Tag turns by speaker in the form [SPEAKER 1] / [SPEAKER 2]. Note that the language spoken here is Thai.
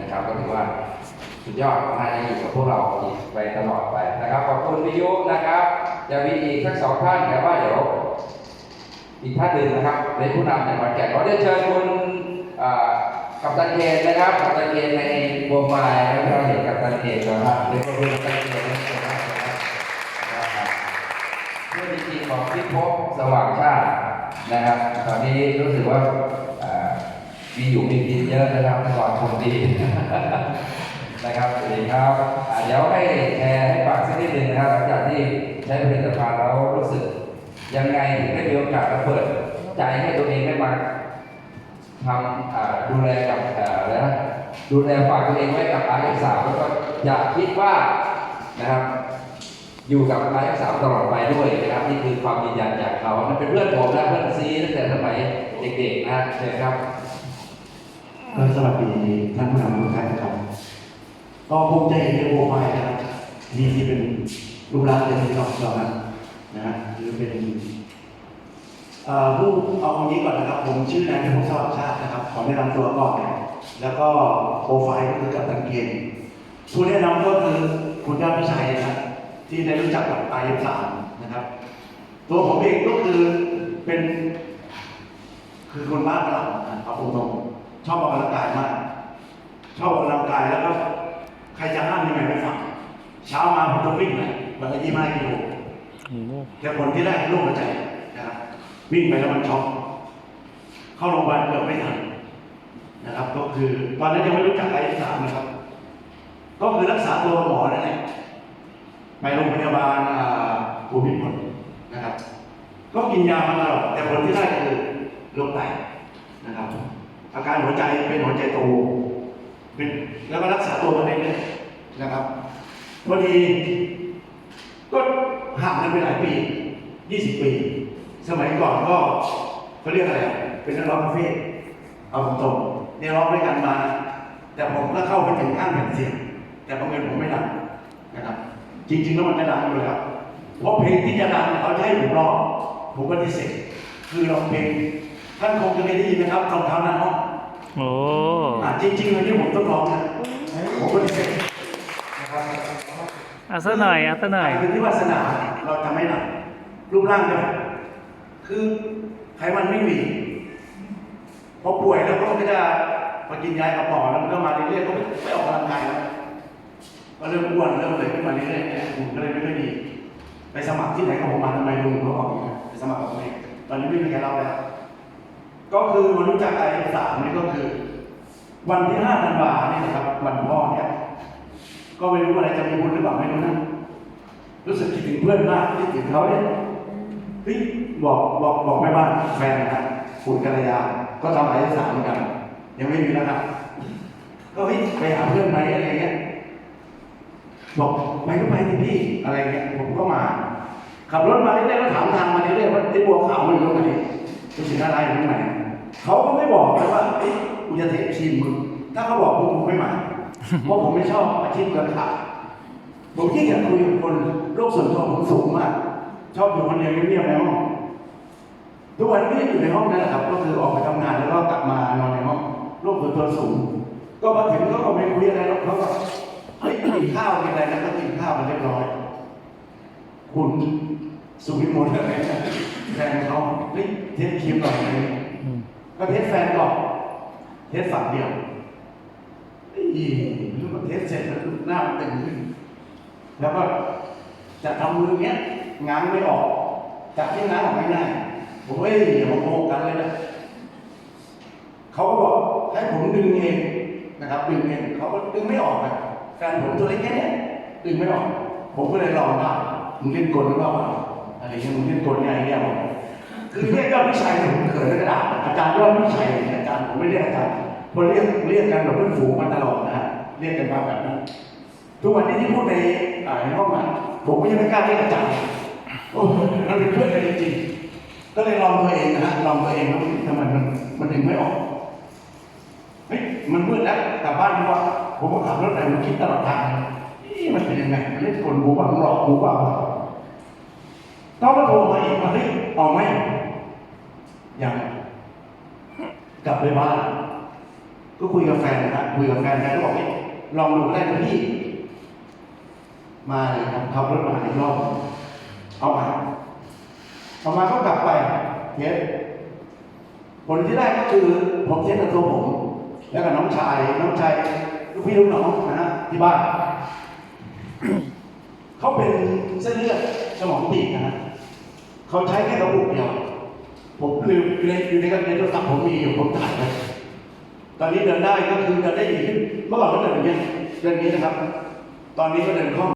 [SPEAKER 1] นะครับ ก็ถือว่าสุดยอดน่าจะอยู่กับพวกเราอีกไปตลอดไปนะครับ ขอบคุณพิยุนะครับจะมีอีกสักสองท่านแต่ว่าเดี๋ยวอีกท่านหนึ่งนะครับในผู้นำในขอนแก่นขอได้เชิญคุณกัปตันเคนนะครับกัปตันเคนในโปรไฟล์แล้เราเห็นกัปตันเคนนะครับเดี๋ยวขอบคุณกัปตันเคนนะครับนะครับเพื่อนจริงๆของพิภพสว่างชาตินะครับ ตอนนี้รู้สึกว่า มีอยู่มีกินเยอะนะครับตลอดคนดีนะครับสวัสดีครับเดี๋ยวให้แชร์ให้ฝากสักนิดหนึ่งนะครับหลังจากที่ใช้ผลิตภัณฑ์แล้วรู้สึก ยังไงถึงได้มีโอกาสเปิดใจให้ตัวเองได้มาทำดูแลกับอะไรนะดูแลฝากตัวเองไว้กับอายุสาวแล้วก็อย่าคิดว่านะครับ อยู่กับอายุสาวตลอดไปด้วยนะครับนี่คือความยืนยันจากเขานั่นเป็นเพื่อนผมนะเพื่อนซีตั้งแต่สมัยเด็กๆนะเชิญครับ
[SPEAKER 2] ก็สวัสดีท่านผู้นำทุกท่านครับ ก็ภูมิใจในโปรไฟล์นะครับนี่ที่เป็นรูปลักษณ์เป็นที่เราเรานะนะฮะหรือเป็นผู้เอาตรงนี้ก่อนนะครับ ผมชื่อนายพิพงศ์สวัสดิ์ชาตินะครับ ขอแนะนำตัวก่อนนะแล้วก็โปรไฟล์ก็คือกับตันเกณฑ์ผู้แนะนำก็คือคุณยอดพิชัยนะครับที่ได้รู้จักกับไอเอฟสามนะครับ ตัวผมเองก็คือเป็น คือคนบ้าพลังนะเอาตรงๆ ชอบออกกำลังกายมาก ชอบออกกำลังกายแล้วก็ใครจะห้ามยังไงไม่ฟังเช้ามาผมต้องวิ่งเลยวันละยี่ห้ากิโลแต่ผลที่ได้คือลูกหัวใจนะครับวิ่งไปแล้วมันช็อกเข้าโรงพยาบาลเกือบไม่ทันนะครับ ก็คือตอนนั้นยังไม่รู้จักไอสามนะครับ ก็คือรักษาตัวหมอนั่นแหละไปโรงพยาบาลภูมิพลนะครับ ก็กินยามาตลอดแต่ผลที่ได้ก็คือโรคไตนะครับ อาการหัวใจเป็นหัวใจโตเป็นแล้วก็รักษาตัวมาเรื่อยๆนะครับพอดีก็ห่างกันไปหลายปี 20 ปี สมัยก่อนก็เขาเรียกอะไร เป็นนักร้องคาเฟ่เอาตรงๆเนี่ยร้องด้วยกันมา แต่ผมก็เข้าไปถึงข้างแผ่นเสียง แต่บังเอิญผมไม่ดังนะครับ จริงๆแล้วมันจะดังอยู่แล้วเพราะเพลงที่จะดังเขาจะให้ผมร้องผมปฏิเสธคือร้องเพลงท่านคงจะเคยได้ยินนะครับรองเท้าหน้าห้อง
[SPEAKER 3] โอ้
[SPEAKER 2] อ่าจริงๆวันนี้ผมต้องร้องนะผมปฏิเสธนะครับ
[SPEAKER 3] เอาซะหน่อยเอาซะหน่อย
[SPEAKER 2] คือที่วาสนาเราจะไม่หนักรูปร่างเนี่ยคือไขมันไม่มีพอป่วยแล้วก็ไม่ได้พอกินยากับหมอแล้วมันก็มาเรื่อยๆก็ไม่ออกกำลังกายแล้วก็เริ่มอ้วนเริ่มเลยขึ้นมาเรื่อยๆเนี่ยหุ่นก็เลยไม่ค่อยดี ไปสมัครที่ไหนก็ผมมาทำไมลุงเขาบอกอย่างนี้ไปสมัครกับผมเองตอนนี้ไม่มีใครรับแล้ว ก็คือมารู้จักไอ้สามนี่ก็คือ วันที่ห้าธันวาเนี่ยนะครับ วันพ่อเนี่ย ก็ไม่รู้อะไรจะมีบุญหรือเปล่าไม่รู้นะรู้สึกคิดถึงเพื่อนมากคิดถึงเขาเนี่ยเฮ้ยบอกบอกบอกแม่บ้านแฟนนะครับคุณกัลยา ก็ทำอะไรสามเหมือนกัน ยังไม่มีนะครับก็เฮ้ยไปหาเพื่อนไหมอะไรเงี้ยบอกไปก็ไปที่พี่อะไรเงี้ยผมก็มา ขับรถมาเรื่อยๆก็ถามทางมาเรื่อยๆว่าไอ้บัวขาวมันอยู่ตรงไหน รู้สึกอะไรอยู่ตรงไหนเขาก็ไม่บอกเลยว่าเอ้ยกูจะเทคทีมมึงถ้าเขาบอกผมผมไม่มาเพราะผมไม่ชอบอาชีพเกินขาผมขี้เกียจคุยกับคนโลกส่วนตัวผมสูงมาก ชอบอยู่คนเดียวเงียบๆในห้องทุกวันนี้อยู่ในห้องนั่นแหละครับ ก็คือออกไปทำงานแล้วก็กลับมานอนในห้องโลกส่วนตัวสูง ก็มาถึงเขาก็ไม่คุยอะไรหรอกเขาก็เฮ้ยกินข้าวกินอะไรแล้วก็กินข้าวมาเรียบร้อย คุณ สุวิมลอะไรนะแฟนเขาเฮ้ยเทสครีมหน่อยอะไรเงี้ย
[SPEAKER 3] อืม
[SPEAKER 2] ก็เทสแฟนก่อนเทสฝั่งเดียวอีแล้วก็เทสเสร็จแล้วหน้ามันตึงขึ้น แล้วก็จะทำมือเงี้ยง้างไม่ออกจากที่ง้างออกไม่ได้ผมเฮ้ยอย่ามาโกหกกันเลยนะเขาก็บอกให้ผมดึงเองนะครับดึงเองเขาก็ดึงไม่ออกนะแฟนผมตัวเล็กแค่เนี้ยดึงไม่ออก ผมก็เลยลองว่ามึงเล่นกลหรือเปล่า อะไรเงี้ยมึงเล่นกลไงเนี่ยคือเรียกยอดวิชัยเนี่ยผมเขินกระดาษอาจารย์ยอดวิชัยเนี่ยอาจารย์ผมไม่เรียกอาจารย์ผมเรียกเรียกกันแบบเพื่อนฝูงมาตลอดนะฮะเรียกกันมาแบบนั้นทุกวันนี้ที่พูดในในห้องอะผมก็ยังไม่กล้าเรียกอาจารย์โอ้มันเป็นเพื่อนกันจริงๆก็เลยลองตัวเองนะฮะลองตัวเองแล้วทำไมมันมันถึงไม่ออกเฮ้ยมันมืดแล้วกลับบ้านดีกว่าผมก็ขับรถไปมันคิดตลอดทางนี่มันเป็นยังไงมันเล่นกลหูเปล่ามันหลอกหูเปล่า ต้องมาโทรมาอีกว่าเฮ้ยออกไหมยังกลับไปบ้าน ก็คุยกับแฟนนะครับคุยกับแฟนแฟนก็บอกว่าลองดูได้นะพี่ มาเลยครับขับรถมาอีกรอบเอามาเอามาก็กลับไปเทสผลที่ได้ก็คือผมเทสกับตัวผม แล้วกับน้องชาย น้องชายลูกพี่ลูกน้องนะฮะที่บ้านเขาเป็นเส้นเลือดสมองตีบนะฮะ เขาใช้แค่กระปุกเดียว ผมลืมอยู่ในอยู่ในกระเป๋าโทรศัพท์ผมมีอยู่ผมถ่ายไว้ตอนนี้เดินได้ก็คือเดินได้ดีขึ้นเมื่อก่อนก็เดินอย่างเงี้ยเดินอย่างนี้นะครับ ตอนนี้ก็เดินคล่อง